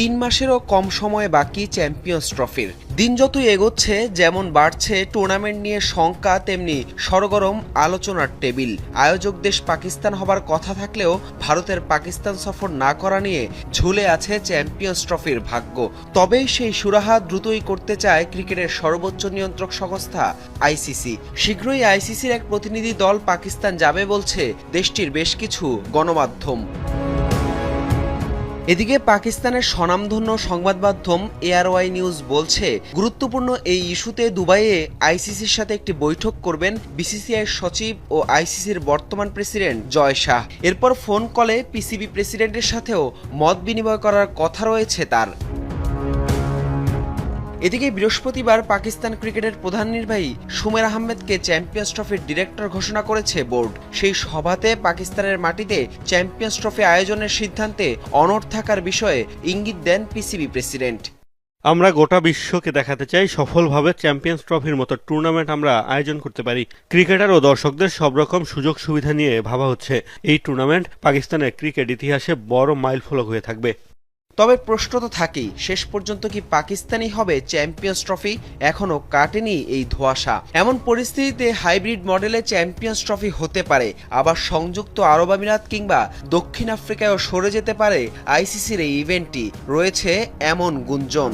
তিন মাসেরও কম সময় বাকি চ্যাম্পিয়ন্স ট্রফির। দিন যতই এগোচ্ছে, যেমন বাড়ছে টুর্নামেন্ট নিয়ে শঙ্কা, তেমনি সরগরম আলোচনার টেবিল। আয়োজক দেশ পাকিস্তান হবার কথা থাকলেও ভারতের পাকিস্তান সফর না করা নিয়ে ঝুলে আছে চ্যাম্পিয়ন্স ট্রফির ভাগ্য। তবে সেই সুরাহা দ্রুতই করতে চায় ক্রিকেটের সর্বোচ্চ নিয়ন্ত্রক সংস্থা আইসিসি। শীঘ্রই আইসিসির এক প্রতিনিধি দল পাকিস্তান যাবে বলছে, দেশটির বেশ কিছু গণমাধ্যম। এদিকে পাকিস্তানের স্বনামধন্য সংবাদ মাধ্যম এআরওয়াই নিউজ বলছে, গুরুত্বপূর্ণ এই ইস্যুতে দুবাইয়ে আইসিসির সাথে একটি বৈঠক করবেন বিসিসিআই সচিব ও আইসিসির বর্তমান প্রেসিডেন্ট জয় শাহ। এরপর ফোন কলে পিসিবি প্রেসিডেন্টের সাথেও মত বিনিময় করার কথা রয়েছে তার। এদিকে বৃহস্পতিবার পাকিস্তান ক্রিকেটের প্রধান নির্বাহী সুমের আহমেদকে চ্যাম্পিয়ন্স ট্রফির ডিরেক্টর ঘোষণা করেছে বোর্ড। সেই সভাতে পাকিস্তানের মাটিতে চ্যাম্পিয়ন্স ট্রফি আয়োজনের সিদ্ধান্তে অনড় থাকার বিষয়ে ইঙ্গিত দেন পিসিবি প্রেসিডেন্ট। আমরা গোটা বিশ্বকে দেখাতে চাই সফলভাবে চ্যাম্পিয়ন্স ট্রফির মতো টুর্নামেন্ট আমরা আয়োজন করতে পারি। ক্রিকেটার ও দর্শকদের সব রকম সুযোগ সুবিধা নিয়ে ভাবা হচ্ছে। এই টুর্নামেন্ট পাকিস্তানের ক্রিকেট ইতিহাসে বড় মাইল ফলক হয়ে থাকবে। তবে প্রশ্ন তো থাকেই, শেষ পর্যন্ত কি পাকিস্তানি হবে চ্যাম্পিয়ন্স ট্রফি? এখনও কাটেনি এই ধোয়াশা। এমন পরিস্থিতিতে হাইব্রিড মডেলে চ্যাম্পিয়ন্স ট্রফি হতে পারে। আবার সংযুক্ত আরব আমিরাত কিংবা দক্ষিণ আফ্রিকায়ও সরে যেতে পারে আইসিসির এই ইভেন্টটি। রয়েছে এমন গুঞ্জন।